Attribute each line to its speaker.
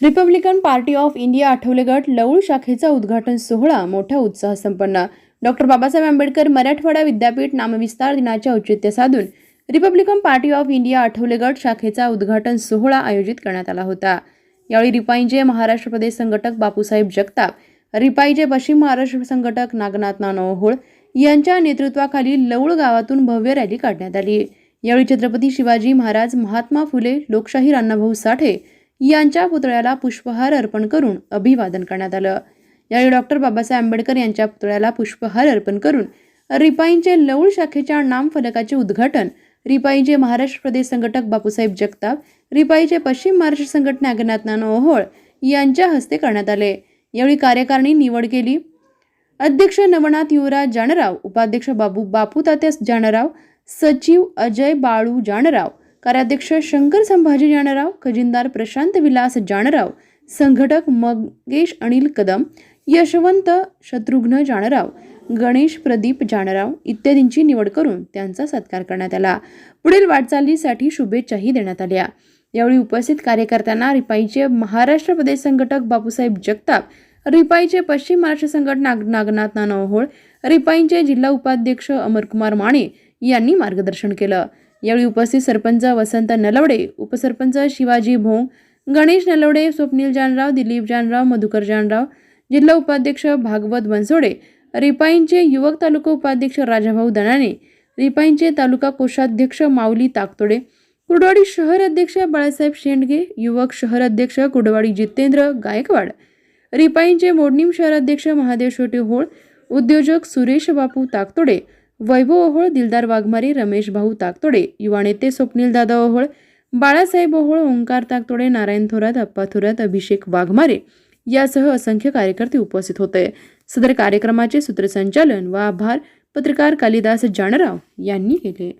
Speaker 1: Republican Party of India Athawale गट लवळ शाखेचा उद्घाटन सोहळा मोठ्या उत्साह संपन्न. डॉक्टर बाबासाहेब आंबेडकर मराठवाडा विद्यापीठ नामविस्तार दिनाचे औचित्य साधून Republican Party of India Athawale गट शाखेचा उद्घाटन सोहळा आयोजित करण्यात आला होता. यावेळी रिपाईंचे महाराष्ट्र प्रदेश संघटक बापूसाहेब जगताप रिपाईचे पश्चिम महाराष्ट्र संघटक नागनाथ नानोहोळ यांच्या नेतृत्वाखाली लवळ गावातून भव्य रॅली काढण्यात आली. यावेळी छत्रपती शिवाजी महाराज महात्मा फुले लोकशाहीर अण्णाभाऊ साठे यांच्या पुतळ्याला पुष्पहार अर्पण करून अभिवादन करण्यात आलं. यावेळी डॉक्टर बाबासाहेब आंबेडकर यांच्या पुतळ्याला पुष्पहार अर्पण करून रिपाईंचे लवळ शाखेच्या नामफलकाचे उद्घाटन रिपाईचे महाराष्ट्र प्रदेश संघटक बापूसाहेब जगताप रिपाईचे पश्चिम महाराष्ट्र संघटना नागनाथ ओहोळ यांच्या हस्ते करण्यात आले. यावेळी कार्यकारिणी निवड केली. अध्यक्ष नवनाथ युवराज जानराव उपाध्यक्ष बाबू बापू तात्यास जानराव सचिव अजय बाळू जानराव कार्याध्यक्ष शंकर संभाजी जानराव खजिनदार प्रशांत विलास जानराव संघटक मगेश अनिल कदम यशवंत शत्रुघ्न जानराव गणेश प्रदीप जानराव इत्यादींची निवड करून त्यांचा सत्कार करण्यात आला. पुढील वाटचालीसाठी शुभेच्छाही देण्यात आल्या. यावेळी उपस्थित कार्यकर्त्यांना रिपाईचे महाराष्ट्र प्रदेश संघटक बापूसाहेब जगताप रिपाईचे पश्चिम महाराष्ट्र संघट नाग नागनाथ नानोहोळ रिपाईंचे जिल्हा उपाध्यक्ष अमरकुमार माने यांनी मार्गदर्शन केलं. यावेळी उपस्थित सरपंच वसंत नलवडे उपसरपंच शिवाजी भोंग गणेश नलवडे स्वप्नील जानराव दिलीप जानराव मधुकर जानराव जिल्हा उपाध्यक्ष भागवत बनसोडे रिपाईंचे युवक तालुका उपाध्यक्ष राजाभाऊ दणाने रिपाईंचे तालुका कोषाध्यक्ष माऊली ताकतोडे कुडवाडी शहर अध्यक्ष बाळासाहेब शेंडगे युवक शहर अध्यक्ष कुडवाडी जितेंद्र गायकवाड रिपाईंचे मोडणीम शहर अध्यक्ष महादेव शोटे होळ उद्योजक सुरेश बापू ताकतोडे वैभव ओहोळ दिलदार वाघमारे रमेश भाऊ ताकतोडे युवा नेते स्वप्नील दादा ओहोळ बाळासाहेब ओहोळ ओंकार ताकतोडे नारायण थोरात अप्पा थोरात अभिषेक वाघमारे यासह असंख्य कार्यकर्ते उपस्थित होते. सदर कार्यक्रमाचे सूत्रसंचालन व आभार पत्रकार कालिदास जानराव यांनी केले.